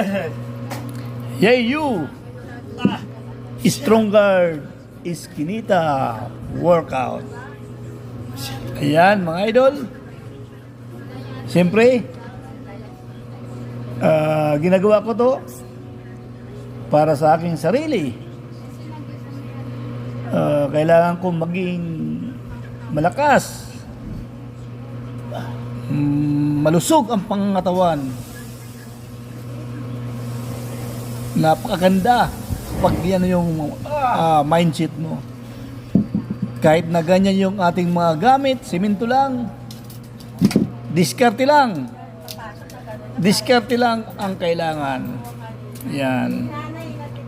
Yay, you! Stronger Iskinita Workout. Ayan, mga idol. Siyempre, ah, ginagawa ko to para sa aking sarili. Ah, kailangan kong maging malakas. Mm, malusog ang pangangatawan. Napakaganda pag yan yung ah, mindset mo. Kahit na ganyan yung ating mga gamit, simento lang, diskarte lang. Diskarte lang ang kailangan. Yan.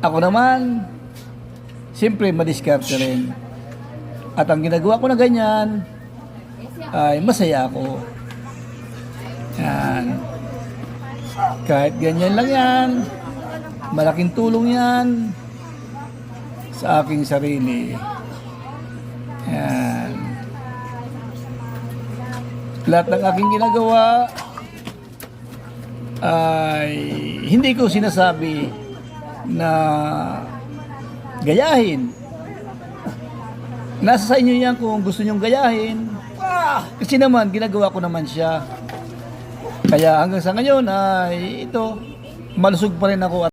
Ako naman, siyempre madiskarte rin. At ang ginagawa ko na ganyan, ay masaya ako. Yan. Kahit ganyan lang yan, malaking tulong yan sa aking sarili. Yan. Lahat ng aking ginagawa ay hindi ko sinasabi na gayahin. Nasa sa inyo yan kung gusto nyong gayahin. Kasi naman, ginagawa ko naman siya. Kaya hanggang sa ngayon ay ito, malusog pa rin ako at